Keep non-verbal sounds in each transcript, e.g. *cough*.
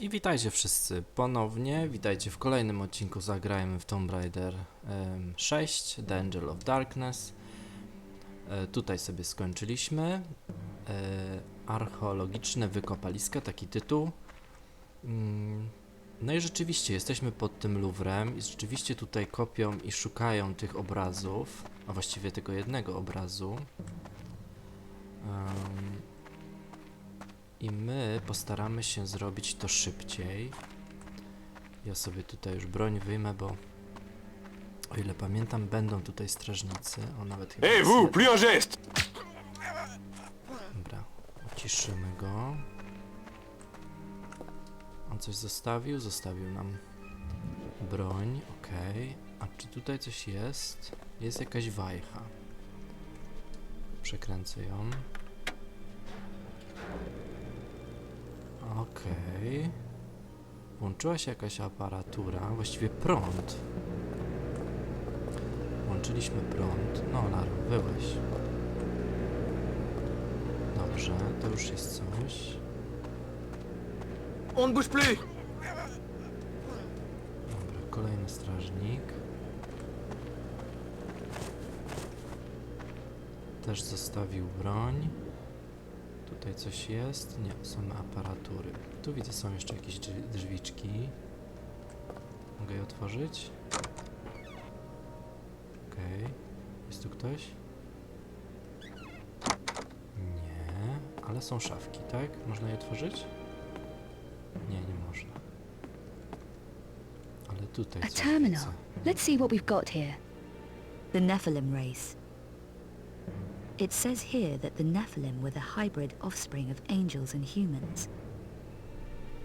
I witajcie wszyscy ponownie, witajcie w kolejnym odcinku Zagrajmy w Tomb Raider em, 6, The Angel of Darkness. E, tutaj sobie skończyliśmy. E, archeologiczne wykopaliska, taki tytuł. Mm, No i rzeczywiście jesteśmy pod tym Louvrem i rzeczywiście tutaj kopią i szukają tych obrazów, a właściwie tego jednego obrazu. I my postaramy się zrobić to szybciej. Ja sobie tutaj już broń wyjmę, bo o ile pamiętam, będą tutaj strażnicy. O, nawet chyba jest jeden. plus un geste Dobra, uciszymy go. On coś zostawił? Zostawił nam broń, okej. A czy tutaj coś jest? Jest jakaś wajcha. Przekręcę ją. Okej. Włączyła się jakaś aparatura, właściwie prąd. Włączyliśmy prąd. No, Laro, wyłeś. Dobrze, to już jest coś. On bouge plus Dobra, kolejny strażnik. Też zostawił broń. Tutaj coś jest? Nie, same aparatury. Tu widzę są jeszcze jakieś drzwi, drzwiczki. Mogę je otworzyć? Okej. Jest tu ktoś? Nie, ale są szafki, tak? Można je otworzyć? Nie, nie można. Ale tutaj A coś terminal. widzę. Let's see what we've got here. The Nephilim race. It says here that the Nephilim were the hybrid offspring of angels and humans.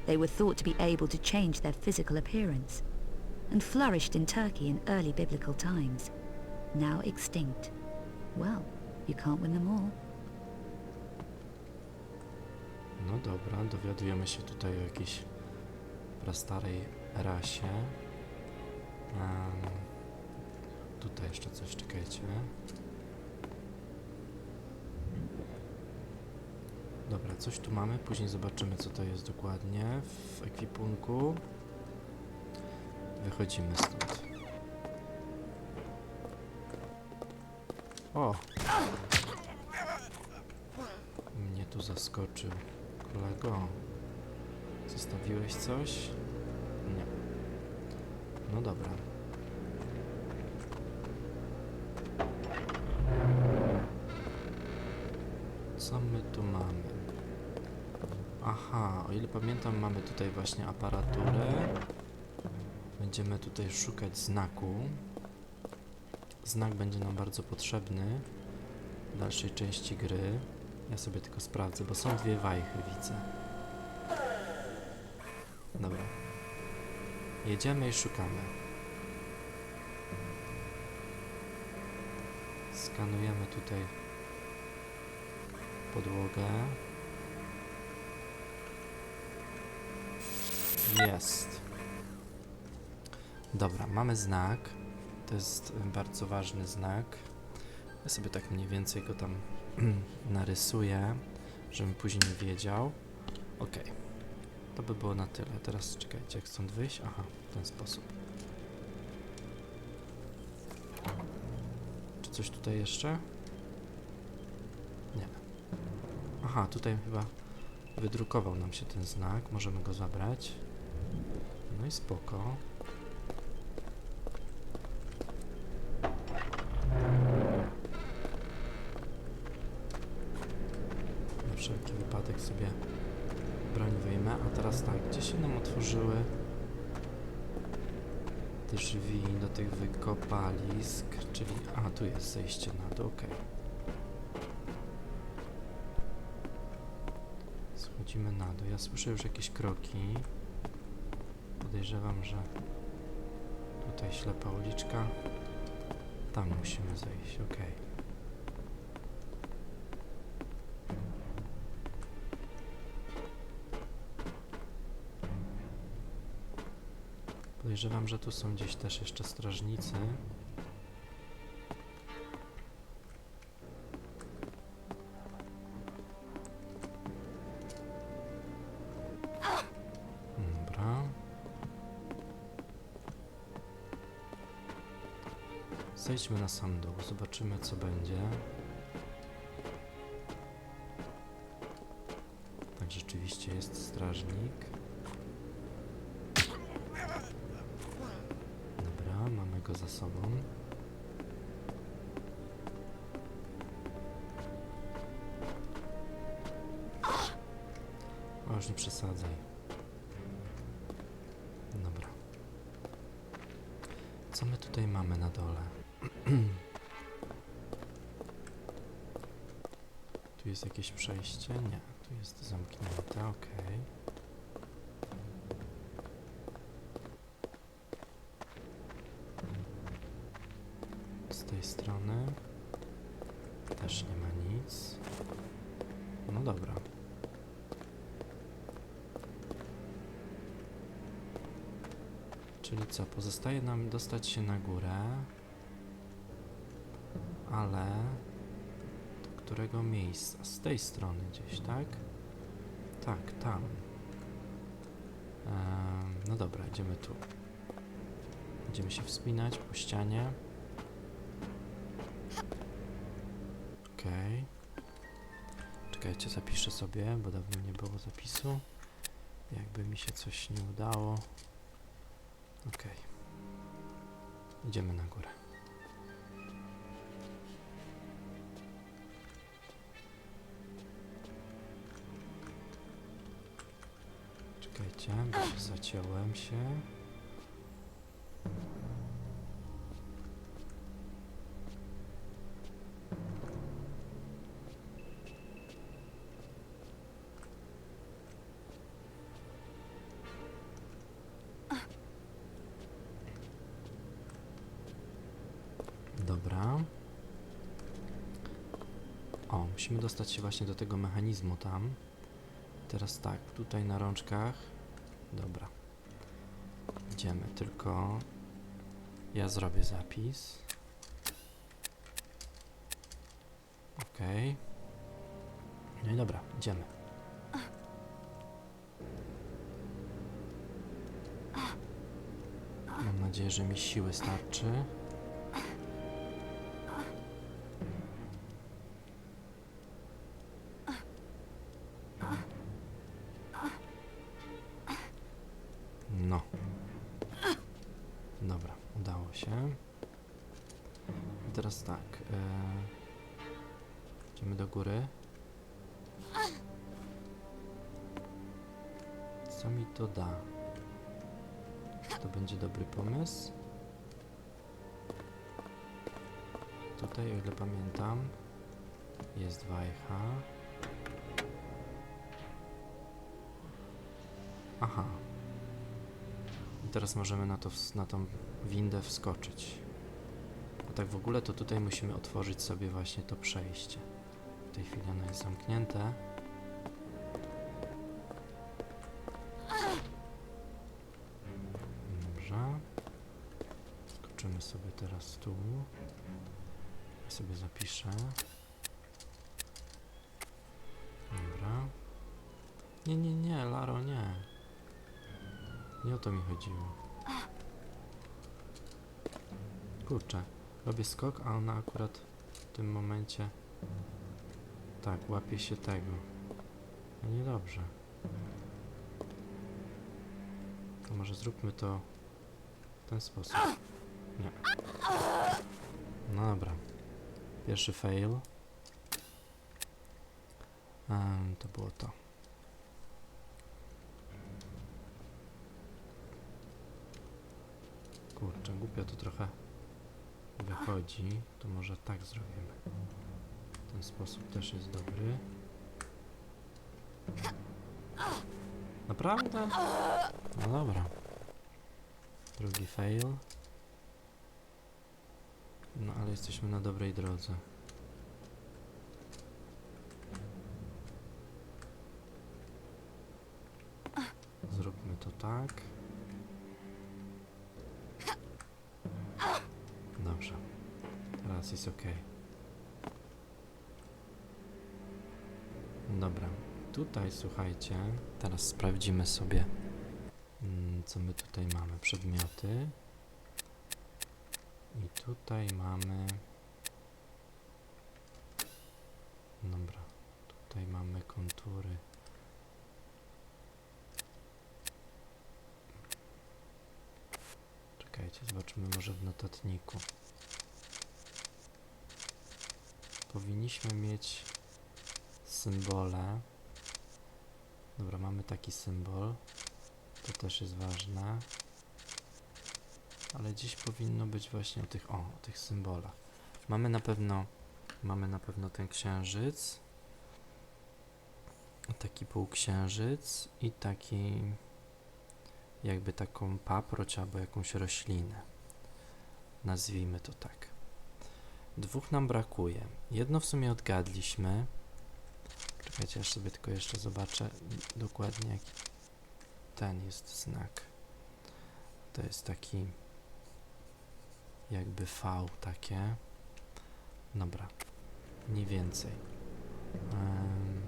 They were thought to be able to change their physical appearance and flourished in Turkey in early biblical times, now extinct. Well, you can't win them all. No dobra, dowiadujemy się tutaj o jakiejś prastarej rasie. Em, tutaj jeszcze coś, czekajcie. Dobra, coś tu mamy, później zobaczymy co to jest dokładnie w ekwipunku. Wychodzimy stąd. O! Mnie tu zaskoczył. Kolego, zostawiłeś coś? Nie. No dobra. Co my tu mamy? Aha, o ile pamiętam, mamy tutaj właśnie aparaturę. Będziemy tutaj szukać znaku. Znak będzie nam bardzo potrzebny w dalszej części gry. Ja sobie tylko sprawdzę, bo są dwie wajchy, widzę. Dobra. Jedziemy i szukamy. Skanujemy tutaj podłogę. Jest. Dobra, mamy znak. To jest bardzo ważny znak. Ja sobie tak mniej więcej go tam *clears throat* narysuję, żebym później wiedział. Ok. To by było na tyle. Teraz czekajcie, jak stąd wyjść? Aha, w ten sposób. Czy coś tutaj jeszcze? Nie. Aha, tutaj chyba wydrukował nam się ten znak. Możemy go zabrać. No i spoko. Na wszelki wypadek sobie broń wyjmę. A teraz tak, gdzie się nam otworzyły drzwi do tych wykopalisk, czyli... A, tu jest zejście na dół, okej. Schodzimy na dół. Ja słyszę już jakieś kroki. Podejrzewam, że tutaj ślepa uliczka. Tam musimy zejść, okej. Podejrzewam, że tu są gdzieś też jeszcze strażnicy. Zejdźmy na sam dół, zobaczymy co będzie. Tak, rzeczywiście jest strażnik. Dobra, mamy go za sobą. O, już nie przesadzaj. Dobra. Co my tutaj mamy na dole? *clears throat* tu jest jakieś przejście? Nie, tu jest zamknięte, okej. Z tej strony też nie ma nic. No dobra. Czyli co? Pozostaje nam dostać się na górę. Ale do którego miejsca? Z tej strony gdzieś, tak? Tak, tam. No dobra, idziemy tu. Będziemy się wspinać po ścianie. Okej. Czekajcie, zapiszę sobie, bo dawno nie było zapisu. Jakby mi się coś nie udało. Okej. Idziemy na górę. Bo zaciąłem się. Dobra. O, musimy dostać się właśnie do tego mechanizmu tam. Teraz tak, tutaj na rączkach. Dobra. Idziemy, tylko ja zrobię zapis. Okej. No i dobra, idziemy. Mam nadzieję, że mi siły starczy. Ile pamiętam, jest wajcha. Aha, i teraz możemy na, to, na tą windę wskoczyć. A tak w ogóle to tutaj musimy otworzyć sobie właśnie to przejście. W tej chwili ono jest zamknięte. Sobie zapiszę. Dobra. Nie, nie, nie, Laro, nie. Nie o to mi chodziło. Kurczę, robię skok, a ona akurat w tym momencie tak, łapie się tego. No niedobrze. To może zróbmy to w ten sposób. Nie. No dobra. Pierwszy fail. Em, to było to. Kurczę, głupio to trochę wychodzi. To może tak zrobimy. Ten sposób też jest dobry. Naprawdę? No dobra. Drugi fail. No ale jesteśmy na dobrej drodze. Zróbmy to tak. Dobrze. Teraz jest ok. Dobra. Tutaj słuchajcie. Teraz sprawdzimy sobie, mm, co my tutaj mamy. Przedmioty. I tutaj mamy. Dobra, tutaj mamy kontury. Czekajcie, zobaczymy może w notatniku. Powinniśmy mieć symbole. Dobra, mamy taki symbol. To też jest ważne. Ale gdzieś powinno być właśnie o tych, o, o tych symbolach. Mamy na pewno, mamy na pewno ten księżyc. Taki półksiężyc i taki jakby taką paproć albo jakąś roślinę. Nazwijmy to tak. Dwóch nam brakuje. Jedno w sumie odgadliśmy. Czekajcie, aż sobie tylko jeszcze zobaczę dokładnie jaki ten jest znak. To jest taki jakby V takie. Dobra, mniej więcej. Em,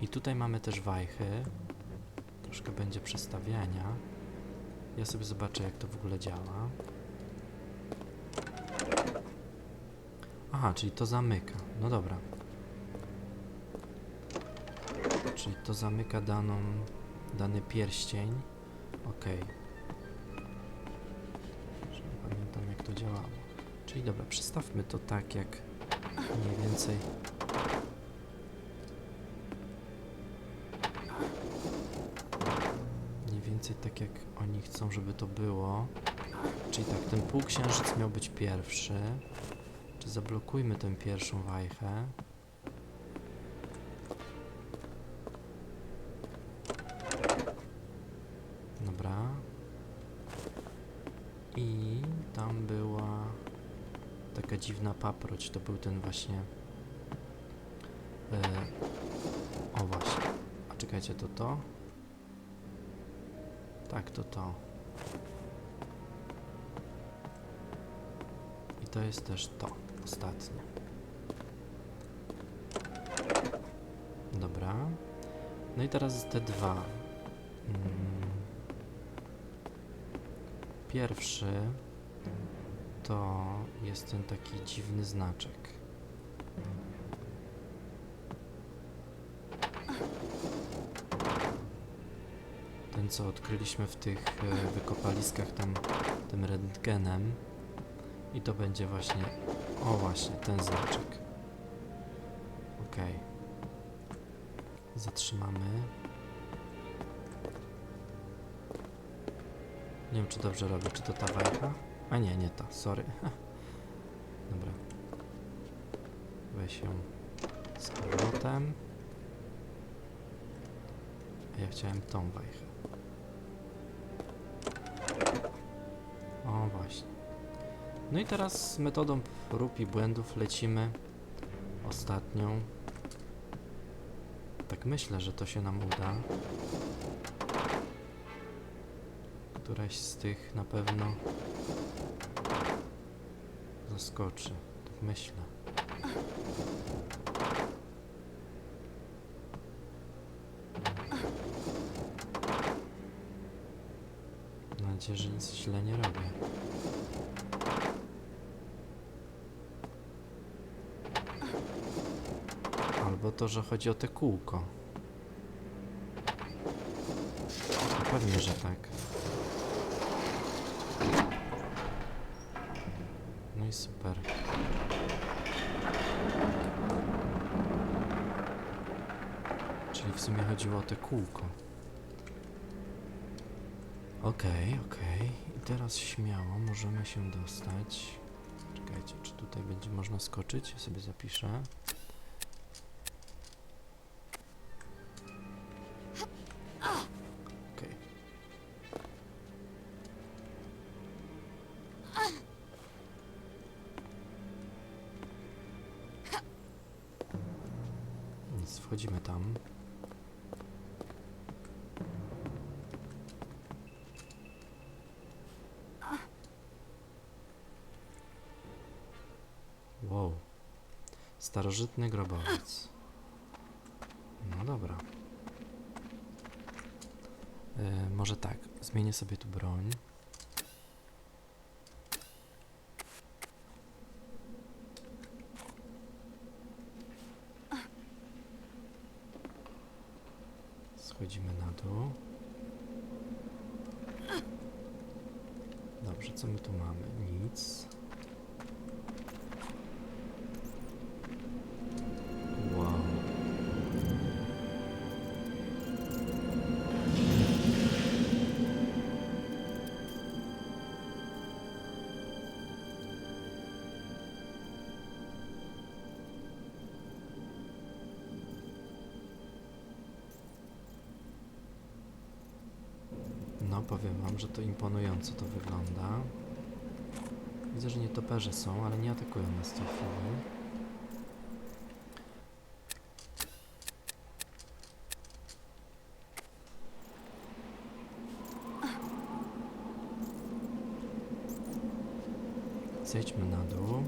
I tutaj mamy też wajchy. Troszkę będzie przestawiania. Ja sobie zobaczę jak to w ogóle działa. Aha, czyli to zamyka. No dobra. Czyli to zamyka daną, dany pierścień. Okej. Że Czyli dobra, przestawmy to tak jak mniej więcej. Mniej więcej tak jak oni chcą, żeby to było. Czyli tak, ten półksiężyc miał być pierwszy. Czy zablokujmy tę pierwszą wajchę? Taka dziwna paproć. To był ten właśnie. E, o właśnie. A czekajcie, to to? Tak, to to. I to jest też to, ostatnie. Dobra. No i teraz te dwa. Mm. Pierwszy to jest ten taki dziwny znaczek. Ten, co odkryliśmy w tych e, wykopaliskach tam tym rentgenem. I to będzie właśnie, o właśnie, ten znaczek. Okej. Zatrzymamy. Nie wiem, czy dobrze robię. Czy to ta wajcha? A nie, nie ta. Sorry. Dobra. Weź ją z powrotem. A ja chciałem tą wajchę. O, właśnie. No i teraz metodą prób i błędów lecimy ostatnią. Tak myślę, że to się nam uda. Któraś z tych na pewno zaskoczy. Tak myślę. Mam nadzieję, że nic źle nie robię. Albo to, że chodzi o te kółko. No Pewnie, że tak. I super. Czyli w sumie chodziło o te kółko. Okej, okej. I teraz śmiało możemy się dostać. Czekajcie, czy tutaj będzie można skoczyć? Ja sobie zapiszę. Starożytny grobowiec. No dobra. E, może tak, zmienię sobie tu broń. Powiem wam, że to imponująco to wygląda. Widzę, że nietoperze są, ale nie atakują nas w tej chwili. Zejdźmy na dół.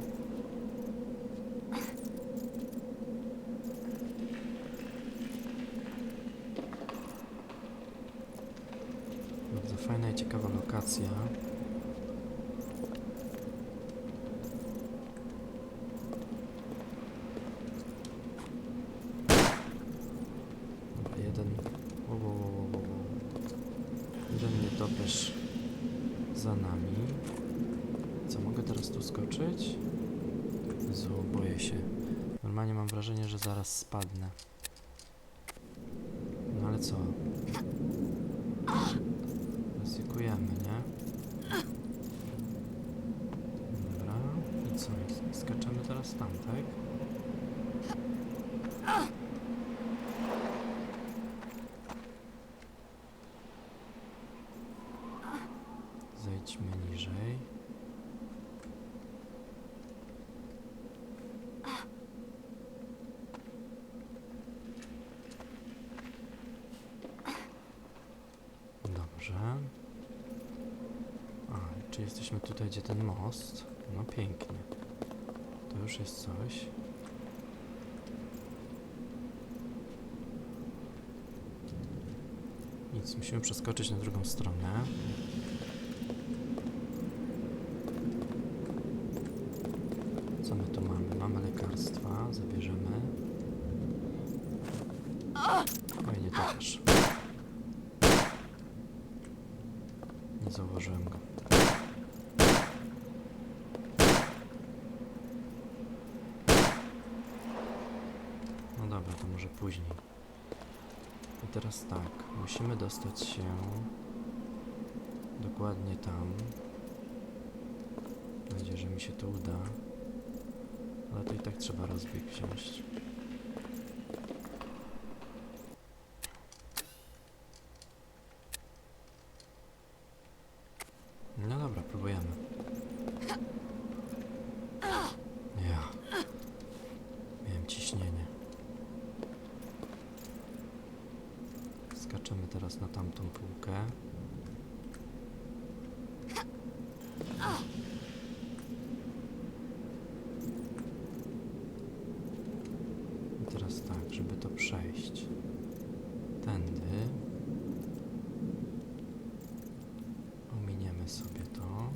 Bardzo fajna i ciekawa lokacja. Dobra, jeden. Wo, wo, wo, wo, wo, wo. Jeden nietoperz za nami. Co, mogę tu skoczyć? Jezu, boję się. Normalnie mam wrażenie, że zaraz spadnę. No ale co? Ryzykujemy, nie? Dobra, i co? Skaczemy teraz tam, tak? Zejdźmy niżej. Dobrze. A, czy jesteśmy tutaj, gdzie ten most? No pięknie. To już jest coś. Nic, musimy przeskoczyć na drugą stronę. Co my tu mamy? Mamy lekarstwa, zabierzemy. Oj, nie też. Nie zauważyłem go. No dobra, to może później. I teraz tak, musimy dostać się dokładnie tam. Mam nadzieję, że mi się to uda. Ale to i tak trzeba rozbieg wziąć. No dobra, próbujemy. Ja. Miałem ciśnienie. Skaczemy teraz na tamtą półkę. I teraz tak, żeby to przejść. Tędy. Ominiemy sobie to.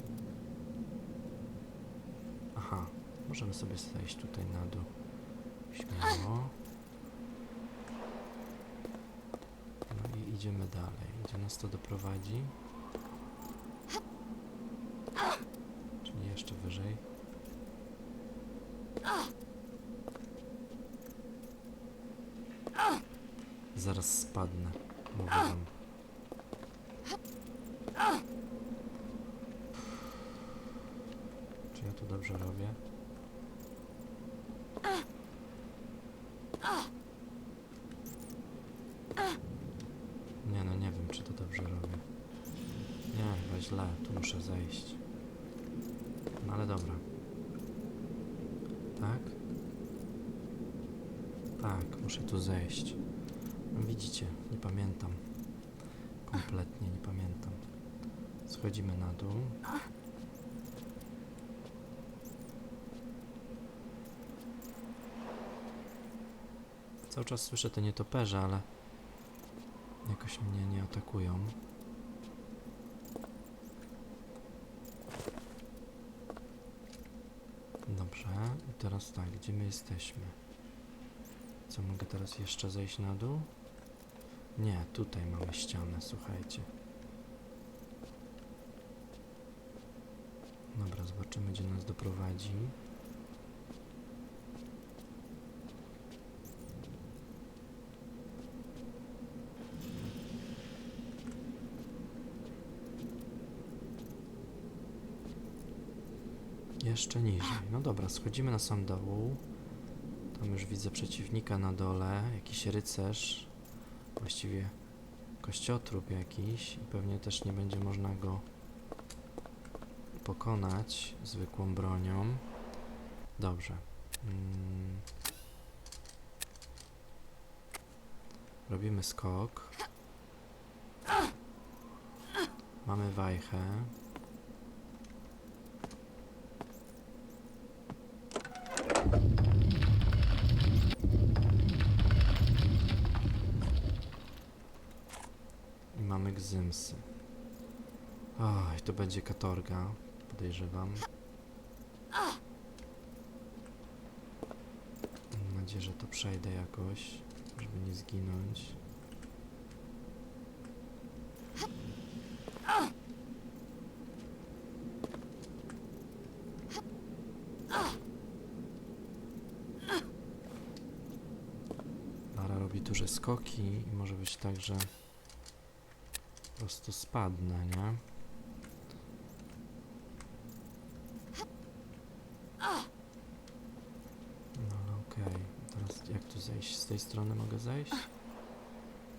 Aha, możemy sobie zejść tutaj na dół. Śmiało. No i idziemy dalej. Gdzie nas to doprowadzi? Czyli jeszcze wyżej. Zaraz spadnę. Mówię wam. Czy ja tu dobrze robię? Wiem czy to dobrze robię. Nie, chyba źle, tu muszę zejść. No ale dobra. Tak? Tak, muszę tu zejść. No widzicie, nie pamiętam. Kompletnie nie pamiętam. Schodzimy na dół. Cały czas słyszę te nietoperze, ale jakoś mnie nie atakują. Dobrze, i teraz tak, gdzie my jesteśmy? Co, mogę teraz jeszcze zejść na dół? Nie, tutaj mamy ścianę, słuchajcie. Dobra, zobaczymy, gdzie nas doprowadzi. Jeszcze niżej. No dobra, schodzimy na sam dół. Tam już widzę przeciwnika na dole, jakiś rycerz, właściwie kościotrup jakiś i pewnie też nie będzie można go pokonać zwykłą bronią. Dobrze. Mm. Robimy skok. Mamy wajchę. Mamy gzymsy. Oj, to będzie katorga, podejrzewam. Mam nadzieję, że to przejdę jakoś, żeby nie zginąć. Lara robi duże skoki i może być tak, że prostu spadnę, nie? No ale okej. Teraz jak tu zejść? Z tej strony mogę zejść?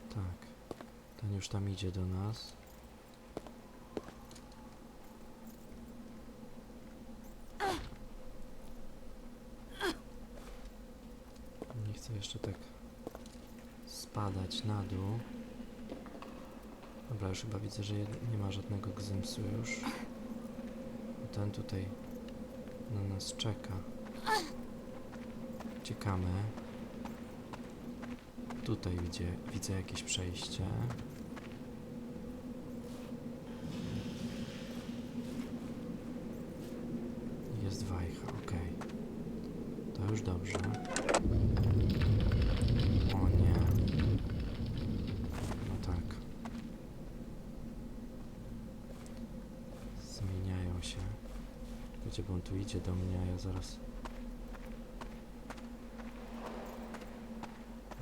Tak. Ten już tam idzie do nas. Nie chcę jeszcze tak spadać na dół. Dobra, już chyba widzę, że nie ma żadnego gzymsu już. Ten tutaj na nas czeka. Uciekamy. Tutaj widzę, widzę jakieś przejście. Jest wajcha, okej. To już dobrze. O nie. No tak. Zmieniają się. Wiecie, bo on tu idzie do mnie, a ja zaraz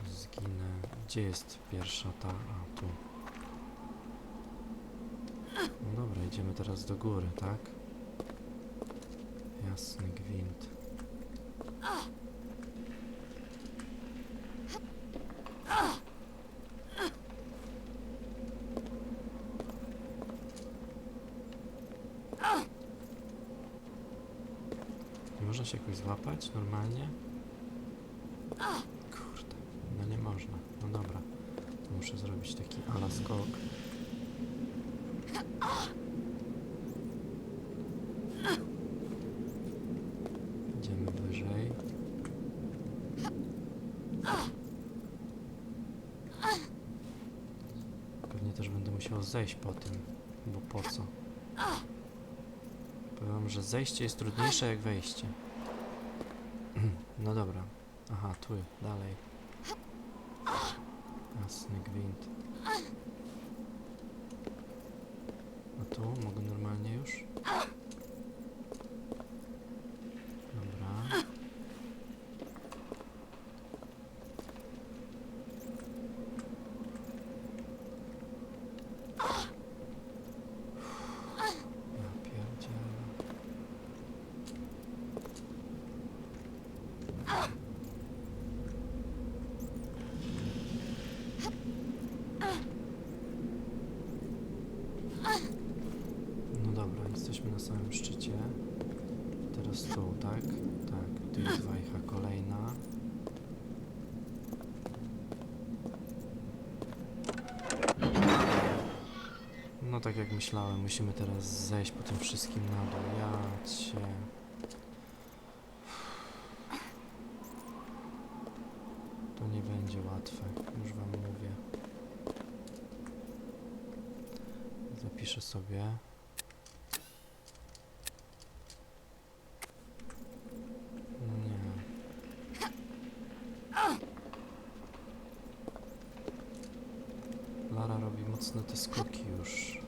zginę. Gdzie jest pierwsza ta? A, tu. No dobra, idziemy teraz do góry, tak? Jasny gwint. Nie można się jakoś złapać normalnie? Kurde, no nie można. No dobra, to muszę zrobić taki ala skok. Idziemy wyżej. Pewnie też będę musiał zejść po tym, bo po co? Powiem, że zejście jest trudniejsze jak wejście. No dobra. Aha, tu, dalej. Jasny gwint. A tu mogę normalnie już? Dobra. Ja pierdzielę. No dobra, jesteśmy na szczycie. Teraz tu, tak? Tak, tu jest wajcha kolejna. No tak jak myślałem, musimy teraz zejść po tym wszystkim na dół. Ja cię... To nie będzie łatwe, już wam mówię. Zapiszę sobie. Nie. robi mocno te skoki już.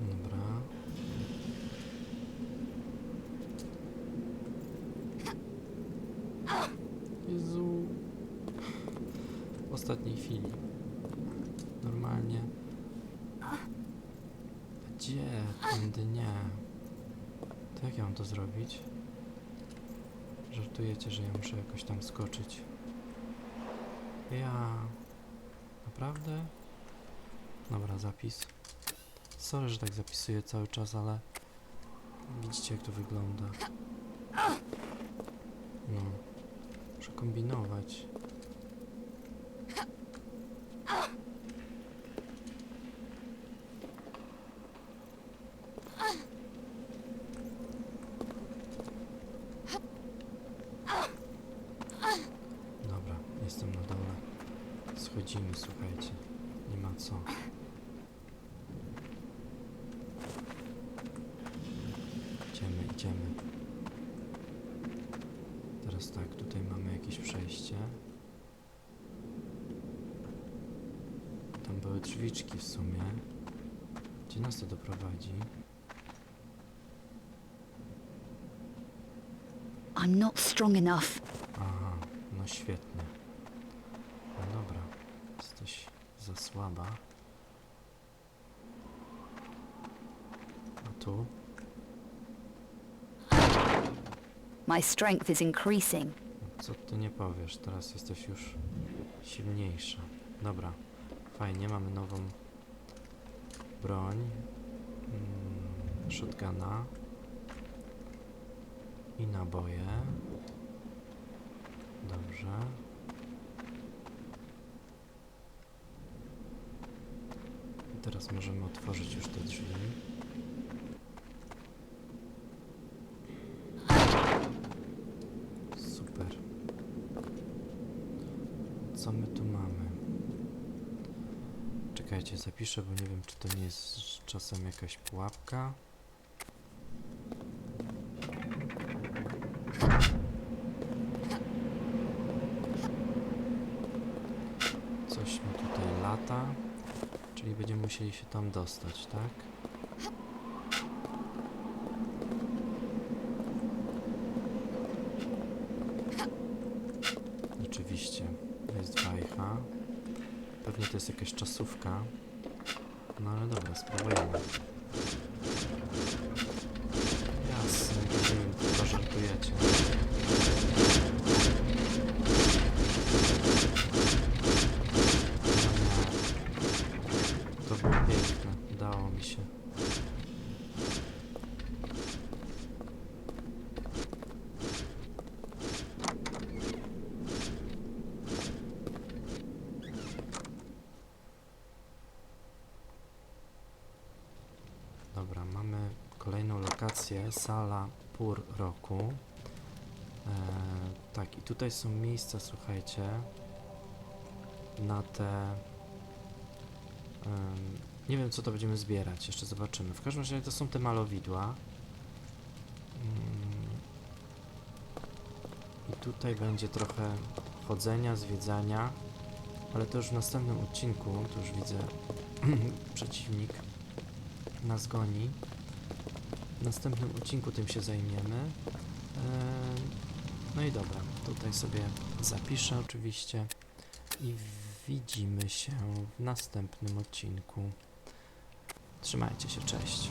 Dobra. Jezu. W ostatniej chwili. Normalnie. Gdzie? Tędy nie. To jak ja mam to zrobić? Żartujecie, że ja muszę jakoś tam skoczyć. Ja... Naprawdę? Dobra, zapis. Sorry, że tak zapisuję cały czas, ale... Widzicie, jak to wygląda. No. Muszę kombinować. Dobra, jestem na dole. Schodzimy, słuchajcie. Nie ma co. Idziemy, idziemy. Teraz tak, tutaj mamy jakieś przejście. Tam były drzwiczki w sumie. Gdzie nas to doprowadzi? I'm not strong enough. Aha, no świetnie. No dobra, jesteś za słaba. A tu? My strength is increasing. Co ty nie powiesz, teraz jesteś już silniejsza. Dobra, fajnie, mamy nową broń. Mm, shotguna. I naboje. Dobrze. I teraz możemy otworzyć już te drzwi. Super. Co my tu mamy? Czekajcie, zapiszę, bo nie wiem, czy to nie jest czasem jakaś pułapka. Coś mi tutaj lata, czyli będziemy musieli się tam dostać, tak? Rzeczywiście, jest wajcha. Pewnie to jest jakaś czasówka. No ale dobra, spróbujemy. Jasne, nie wiem, chyba żartujecie. No nie. To było piękne, udało mi się. Dobra, mamy sala pór roku. E, tak, i tutaj są miejsca, słuchajcie, na te... nie wiem, co to będziemy zbierać, jeszcze zobaczymy. W każdym razie to są te malowidła. Mm, I tutaj będzie trochę chodzenia, zwiedzania, ale to już w następnym odcinku, tu już widzę *clears throat* przeciwnik nas goni. W następnym odcinku tym się zajmiemy. Eee, No i dobra, tutaj sobie zapiszę oczywiście i widzimy się w następnym odcinku. Trzymajcie się, cześć.